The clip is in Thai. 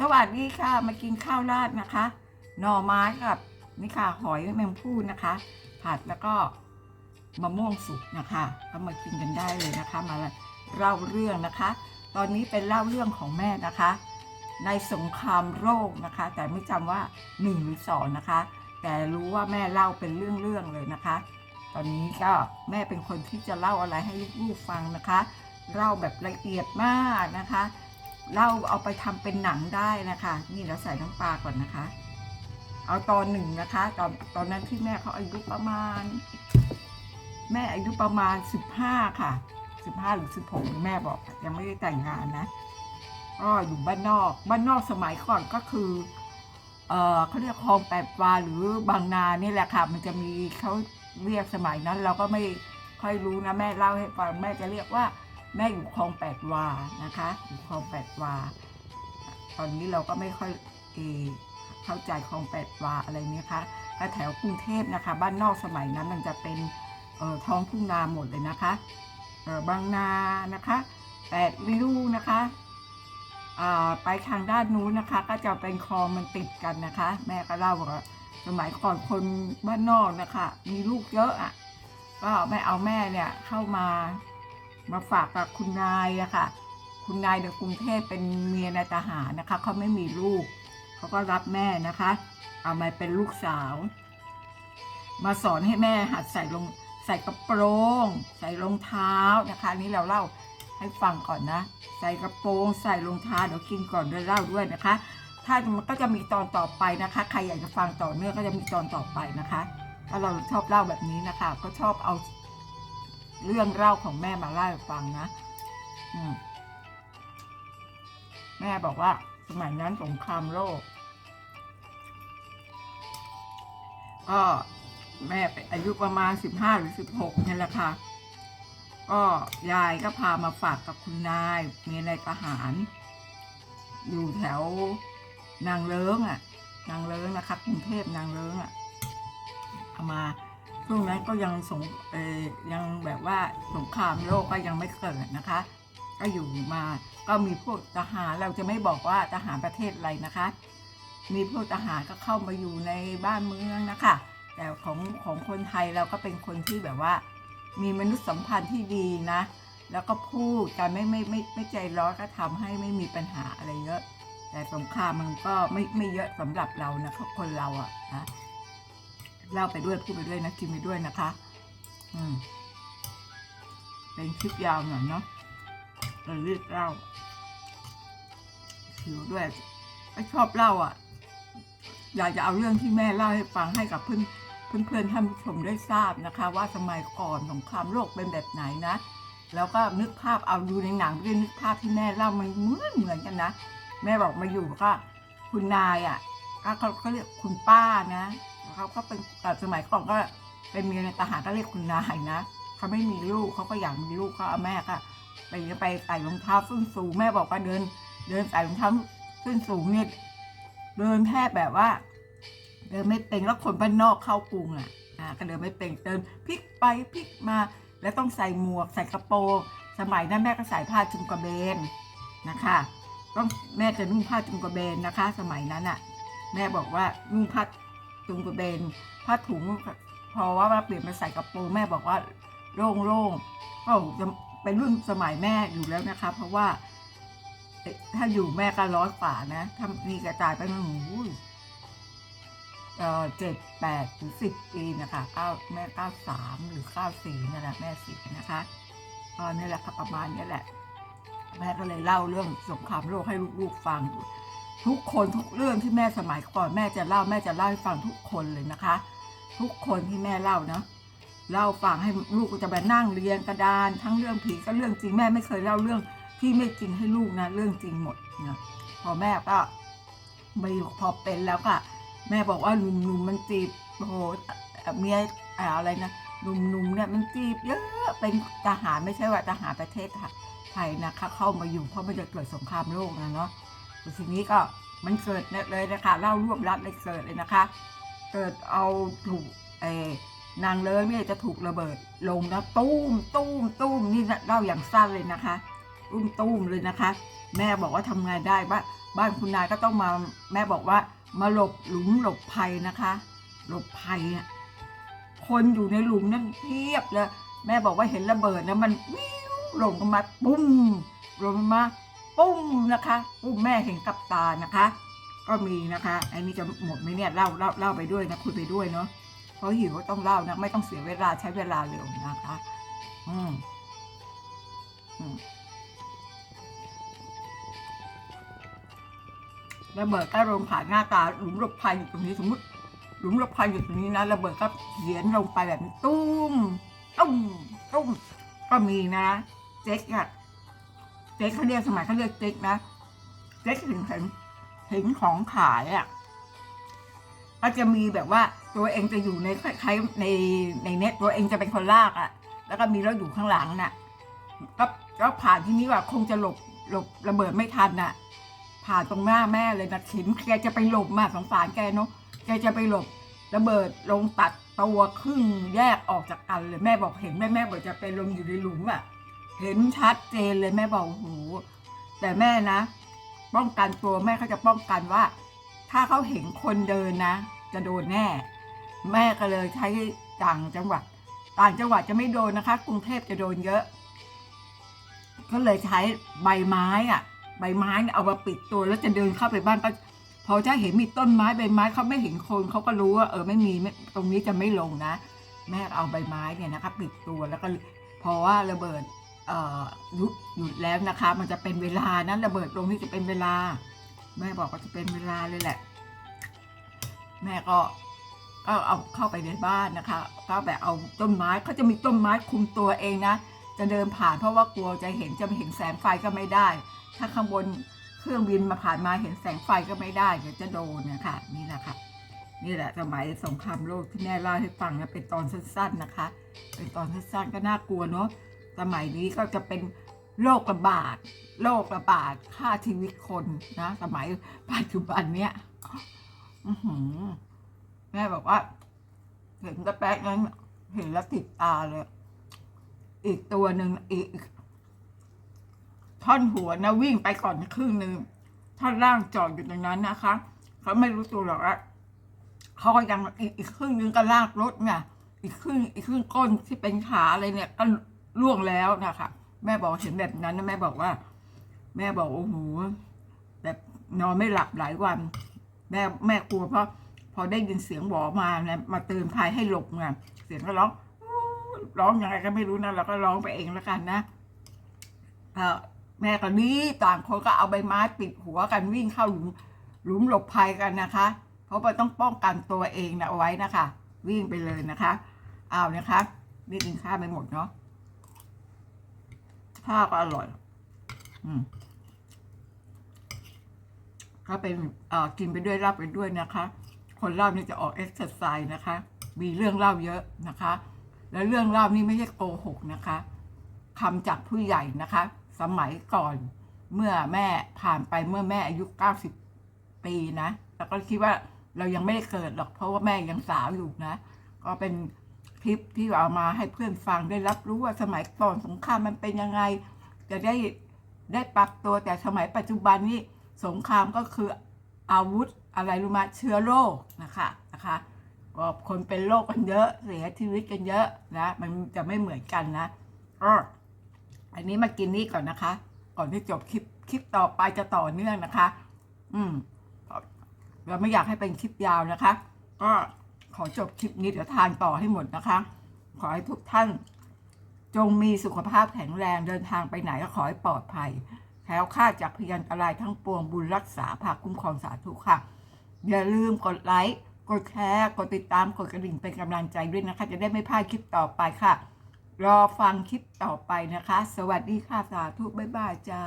สวัสดีค่ะ มากินข้าวราดนะคะ หน่อไม้กับนี่ค่ะหอยแมงภู่นะคะ ผัดแล้วก็มะม่วงสุกนะคะก็มากินกันได้เลยนะคะ มาเล่าเรื่องนะคะ ตอนนี้เป็นเล่าเรื่องของแม่นะคะ ในสงครามโรคนะคะ แต่ไม่จำว่าหนึ่งหรือสองนะคะ แต่รู้ว่าแม่เล่าเป็นเรื่องๆเลยนะคะ ตอนนี้ก็แม่เป็นคนที่จะเล่าอะไรให้ลูกๆฟังนะคะ เล่าแบบละเอียดมากนะคะ เล่าเอาไปทำเป็นหนังได้นะคะ นี่เราใส่น้ำปลาก่อนนะคะ เอาตอนหนึ่งนะคะ ตอนตอนนั้นที่แม่เขาอายุประมาณ แม่อายุประมาณสิบห้าค่ะสิบห้าหรือสิบหกแม่บอกยังไม่ได้แต่งงานนะก็อยู่บ้านนอกบ้านนอกสมัยก่อนก็คือเออเขาเรียกคลองแปดวาหรือบางนานี่แหละค่ะ มันจะมีเขาเรียกสมัยนั้น เราก็ไม่ค่อยรู้นะแม่เล่าให้ฟังแม่จะเรียกว่า แม่อยู่คลองแปดวานะคะอยู่คลองแปดวา ตอนนี้เราก็ไม่ค่อยเอเข้าใจคลองแปดวาอะไรนี้คะถ้าแถวกรุงเทพนะคะ บ้านนอกสมัยนั้นมันจะเป็นเออท้องทุ่งนาหมดเลยนะคะเออบางนานะคะแปดริ้วนะคะไปทางด้านนู้นนะคะ ก็จะเป็นคลองมันติดกันนะคะ แม่ก็เล่าว่าสมัยก่อนคนบ้านนอกนะคะ มีลูกเยอะอะก็ไม่เอาแม่เนี่ยเข้ามา มาฝากกับคุณนายอะค่ะ คุณนายในกรุงเทพเป็นเมียนายทหารนะคะเขาไม่มีลูก เขาก็รับแม่นะคะ เอามาเป็นลูกสาว มาสอนให้แม่หัดใส่ลงใส่กระโปรง ใส่รองเท้านะคะนี้เราเล่าให้ฟังก่อนนะ ใส่กระโปรงใส่รองเท้าเดี๋ยวกินก่อนด้วยเล่าด้วยนะคะ ถ้ามันก็จะมีตอนต่อไปนะคะ ใครอยากจะฟังต่อเนื่องก็จะมีตอนต่อไปนะคะถ้าเราชอบเล่าแบบนี้นะคะ ก็ชอบเอา เรื่องเล่าของแม่มาเล่าให้ฟังนะ อืมแม่บอกว่า สมัยนั้นสงครามโลก ก็แม่ไปอายุประมาณสิบห้าหรือสิบหกนี่แหละค่ะ ก็ยายก็พามาฝากกับคุณนายมีนายทหาร อยู่แถวนางเลิ้งอะ นางเลิ้งนะคะกรุงเทพนางเลิ้งอะเอามา ช่วงนั้นก็ยังสงเอยังแบบว่าสงครามโลกก็ยังไม่เกิดนะคะ ก็อยู่มาก็มีพวกทหารเราจะไม่บอกว่าทหารประเทศอะไรนะคะ มีพวกทหารก็เข้ามาอยู่ในบ้านเมืองนะคะ แต่ของของคนไทยเราก็เป็นคนที่แบบว่า มีมนุษยสัมพันธ์ที่ดีนะ แล้วก็พูดกันไม่ไม่ไม่ไม่ใจร้อนก็ทำให้ไม่มีปัญหาอะไรเยอะ แต่สงครามมันก็ไม่ไม่เยอะสำหรับเรานะคนเราอะนะ เล่าไปด้วยพูดไปด้วยนะกินไปด้วยนะคะ อืม เป็นคลิปยาวหน่อยเนาะเรารีบเล่าหิวด้วยชอบเล่าอะ อยากจะเอาเรื่องที่แม่เล่าให้ฟังให้กับเพื่อนเพื่อนๆท่านผู้ชมได้ทราบนะคะ ว่าสมัยก่อนสงครามโลกเป็นแบบไหนนะ แล้วก็นึกภาพเอาดูในหนังไม่ได้นึกภาพที่แม่เล่ามันเหมือนเหมือนกันนะ แม่บอกมาอยู่ก็คุณนายอะก็เขาเขาเรียกคุณป้านะ เขาก็เป็นแต่สมัยก่อนก็เป็นเมียในทหารก็เรียกคุณนายนะเขาไม่มีลูกเขาก็อยากมีลูกเขาเอาแม่ก็ไปไปใส่รองเท้าส้นสูงแม่บอกว่าเดิน เดินใส่รองเท้าส้นสูงเนี่ยเดินแทบแบบว่า เดินไม่เป็นแล้วคนบ้านนอกเข้ากรุงอะอ่าก็เดินไม่เป็นเดินพลิกไปพลิกมา แล้วต้องใส่หมวกใส่กระโปรงสมัยนั้นแม่ก็ใส่ผ้าจุงกระเบนนะคะ ต้องแม่จะนุ่งผ้าจุงกระเบนนะคะ สมัยนั้นอะ แม่บอกว่านุ่งผ้า จุงกระเบนผ้าถุงพอว่าเปลี่ยนมาใส่กระโปรงแม่บอกว่าโล่งโล่งก็จะเป็นรุ่นสมัยแม่อยู่แล้วนะคะ เพราะว่า ถ้าอยู่แม่ก็ร้อยกว่านะ ถ้ามีกระจายไปมันหูเจ็ดแปดถึงสิบปีนะคะเก้าแม่เก้าสามหรือเก้าสี่นั่นแหละแม่สี่นะคะตอนนี้แหละค่ะประมาณนี้แหละ แม่ก็เลยเล่าเรื่องสงครามโลกให้ลูกๆฟัง ทุกคนทุกเรื่องที่แม่สมัยก่อนแม่จะเล่าแม่จะเล่าให้ฟังทุกคนเลยนะคะ ทุกคนที่แม่เล่าเนาะเล่าฟังให้ลูกจะไปนั่งเรียงกระดาน ทั้งเรื่องผีก็เรื่องจริงแม่ไม่เคยเล่าเรื่องที่ไม่จริงให้ลูกนะเรื่องจริงหมดนะพอแม่ก็มาอยู่พอเป็นแล้วก็แม่บอกว่าหนุ่มๆมันจีบโอ้โหเมียอ่าอะไรนะหนุ่มๆเนี่ยมันจีบเยอะเป็นทหารไม่ใช่ว่าทหารประเทศไทยนะคะเข้ามาอยู่เพราะมันจะเกิดสงครามโลกนะเนาะทีนี้ก็ มันเกิดเลยนะคะเล่ารวบรัดเลยเกิดเลยนะคะ เกิดเอาถูกเอนางเลิ้งเนี่ยจะถูกระเบิดลงแล้วตุ้มตุ้มตุ้มนี่เล่าอย่างสั้นเลยนะคะตุ้มตุ้มเลยนะคะ แม่บอกว่าทำไงได้ว่าบ้านคุณนายก็ต้องมาแม่บอกว่ามาหลบหลุมหลบภัยนะคะหลบภัยอะคนอยู่ในหลุมนั่นเพียบเลยแม่บอกว่าเห็นระเบิดนะมันวิวลงมาปุ้มลงมา ปุ้มนะคะปุ้มแม่เห็นกับตานะคะ ก็มีนะคะ อันนี้จะหมดไหมเนี่ยเล่าเล่าเล่าไปด้วยนะคุยไปด้วยเนาะเพราะหิวก็ต้องเล่านะไม่ต้องเสียเวลาใช้เวลาเร็วนะคะ อืมอืมระเบิดก็ลงผ่านหน้าตาหลุมหลบภัยอยู่ตรงนี้สมมติหลุมหลบภัยอยู่ตรงนี้นะระเบิดก็เขียนลงไปแบบนี้ตุ้มตุ้มตุ้มก็มีนะเจ๊กอะ เจ๊กเขาเรียกสมัยเขาเรียกเจ๊กนะเจ๊กถึงเห็นเห็นของขายอะก็จะมีแบบว่าตัวเองจะอยู่ในคล้ายๆในในเน็ตตัวเองจะเป็นคนลากอะแล้วก็มีรถอยู่ข้างหลังน่ะก็ก็ผ่านที่นี้ว่าคงจะหลบหลบระเบิดไม่ทันน่ะ ผ่านตรงหน้าแม่เลยนะขินแกจะไปหลบมากสงสารแกเนาะแกจะไปหลบระเบิดลงตัดตัวครึ่งแยกออกจากกันเลยแม่บอกเห็นแม่แม่บอกจะเป็นลมอยู่ในหลุมอะ่ะ เห็นชัดเจนเลยแม่บอกโอ้โหแต่แม่นะ ป้องกันตัวแม่เขาจะป้องกันว่า ถ้าเขาเห็นคนเดินนะ จะโดนแน่ แม่ก็เลยใช้ต่างจังหวัด ต่างจังหวัดจะไม่โดนนะคะ กรุงเทพจะโดนเยอะ ก็เลยใช้ใบไม้อะใบไม้เนี่เอามาปิดตัวแล้วจะเดินเข้าไปบ้านก็พอจะเห็นมีต้นไม้ใบไม้เขาไม่เห็นคนเขาก็รู้ว่าเออไม่มีตรงนี้จะไม่ลงนะ แม่เอาใบไม้เนี่ยนะคะปิดตัวแล้วก็พราะว่าระเบิด หยุดหยุดแล้วนะคะ มันจะเป็นเวลานะระเบิดลงนี่จะเป็นเวลา แม่บอกว่าจะเป็นเวลาเลยแหละ แม่ก็ก็เอาเข้าไปในบ้านนะคะ ก็แบบเอาต้นไม้เขาจะมีต้นไม้คุมตัวเองนะจะเดินผ่านเพราะว่ากลัวจะเห็นจะไม่เห็นแสงไฟก็ไม่ได้ ถ้าข้างบนเครื่องบินมาผ่านมาเห็นแสงไฟก็ไม่ได้เดี๋ยวจะโดนเนยคะนี่แหละค่ะนี่แหละสมัยสงครามโลกที่แม่เล่าให้ฟังนะเป็นตอนสั้นๆนะคะ เป็นตอนสั้นๆก็น่ากลัวเนาะ สมัยนี้ก็จะเป็นโรคระบาดโรคระบาดฆ่าชีวิตคนนะสมัยปัจจุบันเนี้ยแม่บอกว่า เห็นกระแป๊กนั้นเห็นแล้วติดตาเลย อีกตัวหนึ่งอีก ท่อนหัวนะวิ่งไปก่อนครึ่งหนึ่งท่อนล่างจอดอยู่ตรงนั้นนะคะ เขาไม่รู้ตัวหรอกว่าเขาก็ยังอีกอีกครึ่งนึงก็ลากรถไงอีกครึ่งอีกครึ่งก้นที่เป็นขาอะไรเนี่ยก็ ล่วงแล้วนะคะแม่บอกเห็นแบบนั้นนะแม่บอกว่า แม่บอกโอ้โหแบบนอนไม่หลับหลายวัน แม่แม่กลัวเพราะพอได้ยินเสียงหวอมาเนี่ยมาเตือนภัยให้หลบไงเสียงก็ร้องร้องยังไงก็ไม่รู้นะเราก็ร้องไปเองแล้วกันนะเออแม่กับนี้ต่างคนก็เอาใบไม้ปิดหัวกันวิ่งเข้าหลุมหลุมหลบภัยกันนะคะ เพราะว่าต้องป้องกันตัวเองนะเอาไว้นะคะ วิ่งไปเลยนะคะ เอานะคะนี่กินข้าวไปหมดเนาะ ข้าวก็อร่อย อืมก็เป็นกินไปด้วยรับไปด้วยนะคะ คนเล่านี่จะออกเอ็กซ์ไซส์นะคะ มีเรื่องเล่าเยอะนะคะ แล้วเรื่องเล่านี่ไม่ใช่โกหกนะคะคำจากผู้ใหญ่นะคะ สมัยก่อนเมื่อแม่ผ่านไปเมื่อแม่อายุ 90 ปีนะ แล้วก็คิดว่าเรายังไม่ได้เกิดหรอกเพราะว่าแม่ยังสาวอยู่นะ ก็เป็น ลิปที่เอามาให้เพื่อนฟังได้รับรู้ว่าสมัยก่อนสงครามมันเป็นยังไง จะได้ได้ปรับตัวแต่สมัยปัจจุบันนี้สงครามก็คืออาวุธอะไรรู้มาเชื้อโรคนะคะนะคะก็คนเป็นโรคกันเยอะเสียชีวิตกันเยอะนะมันจะไม่เหมือนกันนะอันนี้มากินนี่ก่อนนะคะ ก่อนที่จบคลิปคลิปต่อไปจะต่อเนื่องนะคะ อืมเราไม่อยากให้เป็นคลิปยาวนะคะ ก็ ขอจบคลิปนี้เดี๋ยวทานต่อให้หมดนะคะ ขอให้ทุกท่าน จงมีสุขภาพแข็งแรงเดินทางไปไหนก็ขอให้ปลอดภัยแคล้วคลาจากพยันตรายทั้งปวงบุญรักษาภาคคุ้มครองสาธุค่ะ อย่าลืมกดไลค์กดแชร์กดติดตามกดกระดิ่งเป็นกำลังใจด้วยนะคะ จะได้ไม่พลาดคลิปต่อไปค่ะ รอฟังคลิปต่อไปนะคะ สวัสดีค่ะสาธุบ๊ายบายจ้า